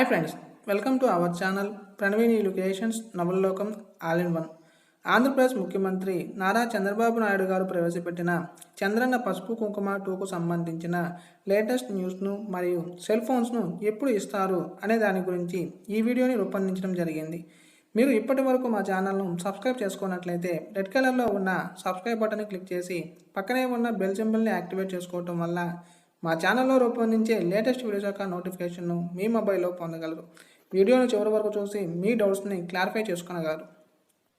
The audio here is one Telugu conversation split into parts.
Hi friends welcome to our channel ప్రణవీని locations నవల్లోకం ఆల్ ఇన్ వన్ ఆంధ్రప్రదేశ్ ముఖ్యమంత్రి నారా చంద్రబాబు నాయుడు గారు ప్రవేశపెట్టిన చంద్రన్న పసుపు కుంకుమ టూకు సంబంధించిన లేటెస్ట్ న్యూస్ను మరియు సెల్ ఫోన్స్ను ఎప్పుడు ఇస్తారు అనే దాని గురించి ఈ వీడియోని రూపొందించడం జరిగింది. మీరు ఇప్పటి వరకు మా ఛానల్ను సబ్స్క్రైబ్ చేసుకున్నట్లయితే రెడ్ కలర్లో ఉన్న సబ్స్క్రైబ్ బటన్ క్లిక్ చేసి పక్కనే ఉన్న బెల్ సింబల్ని యాక్టివేట్ చేసుకోవటం వల్ల మా ఛానల్లో రూపొందించే లేటెస్ట్ వీడియోస్ యొక్క నోటిఫికేషన్ను మీ మొబైల్లో పొందగలరు. వీడియోను చివరి వరకు చూసి మీ డౌట్స్ని క్లారిఫై చేసుకునగలరు.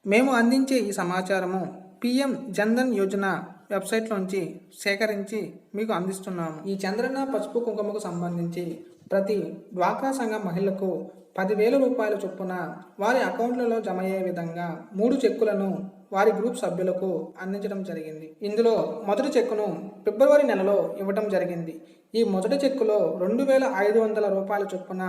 మేము అందించే ఈ సమాచారము పిఎం జన్ధన్ యోజన వెబ్సైట్లోంచి సేకరించి మీకు అందిస్తున్నాము. ఈ చంద్రన్న పసుపు కుంకుమకు సంబంధించి ప్రతి డ్వాక్రా సంఘ మహిళకు పదివేల రూపాయల చొప్పున వారి అకౌంట్లలో జమ అయ్యే విధంగా మూడు చెక్కులను వారి గ్రూప్ సభ్యులకు అందించడం జరిగింది. ఇందులో మొదటి చెక్కును ఫిబ్రవరి నెలలో ఇవ్వడం జరిగింది. ఈ మొదటి చెక్కులో రెండు వేల ఐదు వందల రూపాయల చొప్పున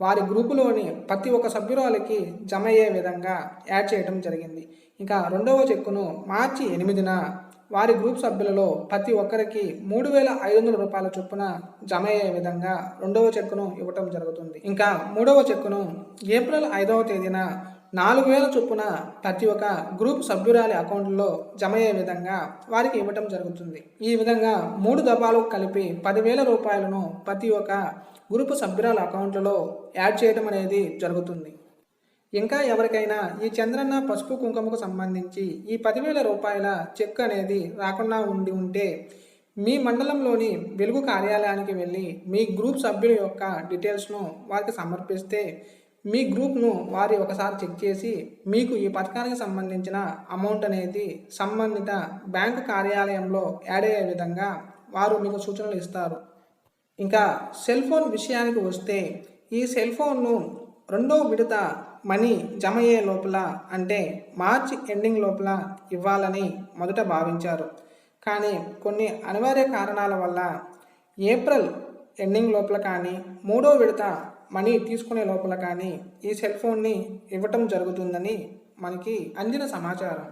వారి గ్రూపులోని ప్రతి ఒక్క సభ్యురాలకి జమ అయ్యే విధంగా యాడ్ చేయడం జరిగింది. ఇంకా రెండవ చెక్కును మార్చి ఎనిమిదిన వారి గ్రూప్ సభ్యులలో ప్రతి ఒక్కరికి మూడు వేల ఐదు వందల రూపాయల చొప్పున జమ అయ్యే విధంగా రెండవ చెక్కును ఇవ్వటం జరుగుతుంది. ఇంకా మూడవ చెక్కును ఏప్రిల్ ఐదవ తేదీన నాలుగు వేల చొప్పున ప్రతి ఒక్క గ్రూప్ సభ్యురాలి అకౌంట్లో జమ అయ్యే విధంగా వారికి ఇవ్వటం జరుగుతుంది. ఈ విధంగా మూడు దఫాలు కలిపి పదివేల రూపాయలను ప్రతి ఒక్క గ్రూప్ సభ్యురాల అకౌంట్లలో యాడ్ చేయడం అనేది జరుగుతుంది. ఇంకా ఎవరికైనా ఈ చంద్రన్న పసుపు కుంకుమకు సంబంధించి ఈ పదివేల రూపాయల చెక్ అనేది రాకుండా ఉండి ఉంటే మీ మండలంలోని వెలుగు కార్యాలయానికి వెళ్ళి మీ గ్రూప్ సభ్యుల యొక్క డీటెయిల్స్ను వారికి సమర్పిస్తే మీ గ్రూప్ను వారి ఒకసారి చెక్ చేసి మీకు ఈ పథకానికి సంబంధించిన అమౌంట్ అనేది సంబంధిత బ్యాంకు కార్యాలయంలో యాడ్ అయ్యే విధంగా వారు మీకు సూచనలు ఇస్తారు. ఇంకా సెల్ ఫోన్ విషయానికి వస్తే ఈ సెల్ ఫోన్ను రెండో విడత మనీ జమ అయ్యే లోపల అంటే మార్చి ఎండింగ్ లోపల ఇవ్వాలని మొదట భావించారు. కానీ కొన్ని అనివార్య కారణాల వల్ల ఏప్రిల్ ఎండింగ్ లోపల కానీ మూడో విడత మనీ తీసుకునే లోపల కానీ ఈ సెల్ ఫోన్ని ఇవ్వటం జరుగుతుందని మనకి అందిన సమాచారం.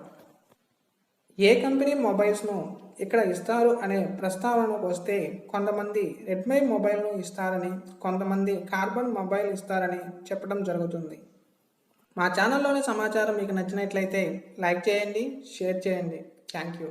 ఏ కంపెనీ మొబైల్స్ను ఇక్కడ ఇస్తారు అనే ప్రస్తావనకు వస్తే కొంతమంది రెడ్మీ మొబైల్ను ఇస్తారని కొంతమంది కార్బన్ మొబైల్ ఇస్తారని చెప్పడం జరుగుతుంది. మా ఛానల్లోని సమాచారం మీకు నచ్చినట్లయితే లైక్ చేయండి షేర్ చేయండి. Thank you.